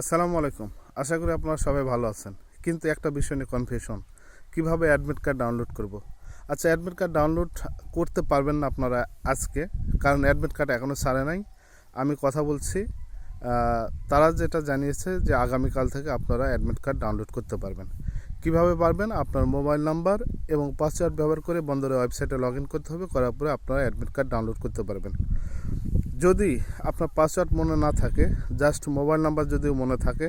আসসালামু আলাইকুম। আশা করি আপনারা সবাই ভালো আছেন। কিন্তু একটা বিষয় নিয়ে কনফিউশন কীভাবে অ্যাডমিট কার্ড ডাউনলোড করব? আচ্ছা অ্যাডমিট কার্ড ডাউনলোড করতে পারবেন না আপনারা আজকে, কারণ অ্যাডমিট কার্ড এখনও সারে নাই। আমি কথা বলছি তারা যেটা জানিয়েছে যে আগামীকাল থেকে আপনারা অ্যাডমিট কার্ড ডাউনলোড করতে পারবেন। কীভাবে পারবেন? আপনার মোবাইল নাম্বার এবং পাসওয়ার্ড ব্যবহার করে বন্দরের ওয়েবসাইটে লগ করতে হবে। করার পরে আপনারা অ্যাডমিট কার্ড ডাউনলোড করতে পারবেন। যদি আপনার পাসওয়ার্ড মনে না থাকে জাস্ট মোবাইল নাম্বার যদি মনে থাকে,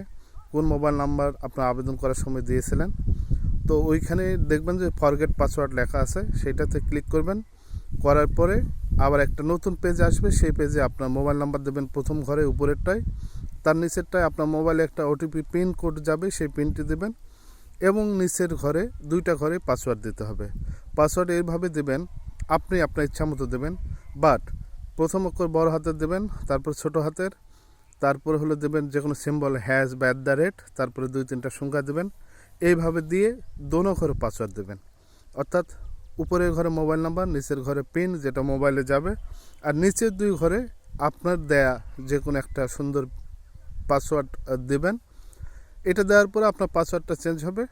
কোন মোবাইল নাম্বার আপনার আবেদন করার সময় দিয়েছিলেন, তো ওইখানে দেখবেন যে ফরগেট পাসওয়ার্ড লেখা আছে সেইটাতে ক্লিক করবেন, করার পরে আবার একটা নতুন পেজ আসবে, সেই পেজে আপনার মোবাইল নাম্বার দেবেন প্রথম ঘরে, উপরেরটায়, তার নিচেরটায় আপনার মোবাইলে একটা ওটিপি পিন কোড যাবে, সেই পিনটি দেবেন, এবং নিচের ঘরে, দুইটা ঘরে পাসওয়ার্ড দিতে হবে। পাসওয়ার্ড এইভাবে দেবেন, আপনি আপনার ইচ্ছা মতো দেবেন বাট প্রথম অক্ষর বড় হাতের দেবেন, তারপর ছোট হাতের, তারপর হলো দেবেন যে কোনো সিম্বল হ্যাজ বা অ্যাট দ্য রেট তারপরে দুই তিনটা সংখ্যা দেবেন। এইভাবে দিয়ে দোনো ঘরে পাসওয়ার্ড দেবেন। অর্থাৎ উপরের ঘরে মোবাইল নাম্বার নিচের ঘরে পিন যেটা মোবাইলে যাবে, আর নিচের দুই ঘরে আপনার দেয়া যে কোনো একটা সুন্দর পাসওয়ার্ড দেবেন। এটা দেওয়ার পরে আপনার পাসওয়ার্ডটা চেঞ্জ হবে।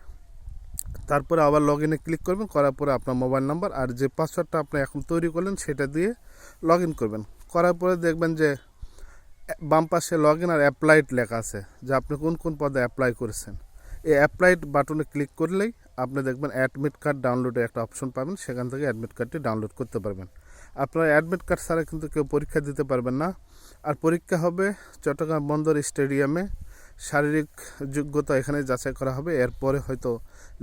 তারপরে আবার লগ ইনে ক্লিক করবেন, করার পরে আপনার মোবাইল নাম্বার আর যে পাসওয়ার্ডটা আপনি এখন তৈরি করলেন সেটা দিয়ে লগ ইন করবেন। করার পরে দেখবেন যে, বাম পাশে লগ ইন আর অ্যাপ্লাইড লেখা আছে যে আপনি কোন কোন পদে অ্যাপ্লাই করেছেন। এই অ্যাপ্লাইড বাটনে ক্লিক করলেই আপনি দেখবেন অ্যাডমিট কার্ড ডাউনলোডের একটা অপশন পাবেন, সেখান থেকে অ্যাডমিট কার্ডটি ডাউনলোড করতে পারবেন। আপনার অ্যাডমিট কার্ড ছাড়া কিন্তু কেউ পরীক্ষা দিতে পারবেন না। আর পরীক্ষা হবে চট্টগ্রাম বন্দর স্টেডিয়ামে শারীরিক যোগ্যতা এখানে যাচাই করা হবে, এরপরে হয়তো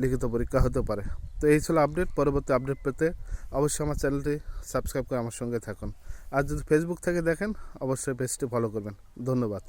লিখিত পরীক্ষা হতে পারে। তো এই ছিল আপডেট, পরবর্তী আপডেট পেতে অবশ্যই আমার চ্যানেলটি সাবস্ক্রাইব করে আমার সঙ্গে থাকুন। আর যদি ফেসবুক থেকে দেখেন, অবশ্যই পেজটি ফলো করবেন। ধন্যবাদ।